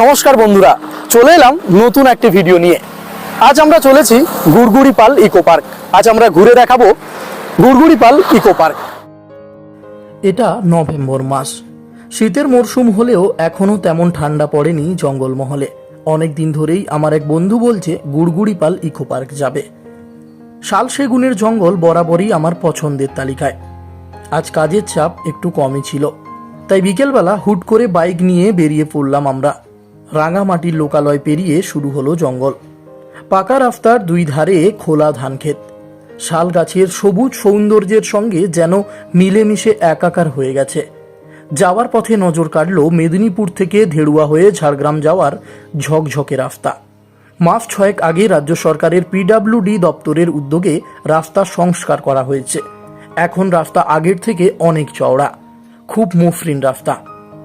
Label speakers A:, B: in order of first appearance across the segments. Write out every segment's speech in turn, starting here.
A: নমস্কার বন্ধুরা, চলে এলাম নতুন একটি ভিডিও নিয়ে। আজ আমরা চলেছি গুড়গুড়ি পাল ইকো পার্ক। আজ আমরা ঘুরে দেখাবো গুড়গুড়ি পাল ইকো পার্ক। এটা নভেম্বর মাস। শীতের মরশুম হলেও এখনও তেমন ঠান্ডা পড়েনি জঙ্গলমহলে। অনেক দিন ধরেই আমার এক বন্ধু বলছে গুড়গুড়িপাল ইকো পার্ক যাবে। শাল সেগুনের জঙ্গল বরাবরই আমার পছন্দের তালিকায়। আজ কাজের চাপ একটু কমই ছিল। তাই বিকেলবেলা হুট করে বাইক নিয়ে বেরিয়ে পড়লাম আমরা। রাঙামাটির লোকালয় পেরিয়ে শুরু হলো জঙ্গল। পাকা রাস্তার দুই ধারে খোলা ধানক্ষেত শাল গাছের সবুজ সৌন্দর্যের সঙ্গে যেন মিলেমিশে একাকার হয়ে গেছে। যাওয়ার পথে নজর কাটল মেদিনীপুর থেকে ধেড়ুয়া হয়ে ঝাড়গ্রাম যাওয়ার ঝকঝকে রাস্তা। মাস ছয়েক আগে রাজ্য সরকারের পিডাব্লিউডি দপ্তরের উদ্যোগে রাস্তা সংস্কার করা হয়েছে। এখন রাস্তা আগের থেকে অনেক চওড়া। খুব মসৃণ রাস্তা।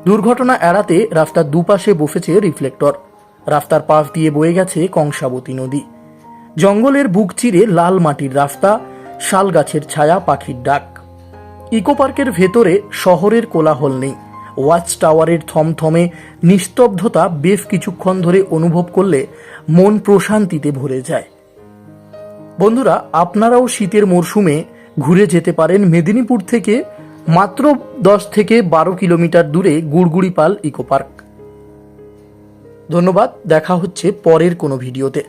A: দুর্ঘটনা এড়াতে রাস্তার দুপাশে বসেছে রিফ্লেক্টর। রাস্তার পাশ দিয়ে বয়ে গেছে কংসাবতী নদী। জঙ্গলের বুক চিরে লাল মাটির রাস্তা শাল গাছের ছায়া, পাখির ডাক। ইকো পার্কের ভেতরে শহরের কোলাহল নেই। ওয়াচ টাওয়ারের থমথমে নিস্তব্ধতা বেশ কিছুক্ষণ ধরে অনুভব করলে মন প্রশান্তিতে ভরে যায়। বন্ধুরা, আপনারাও শীতের মরশুমে ঘুরে যেতে পারেন মেদিনীপুর থেকে মাত্র দশ থেকে বারো কিলোমিটার দূরে গুড়গুড়িপাল ইকো পার্ক। ধন্যবাদ, দেখা হচ্ছে পরের কোনো ভিডিওতে।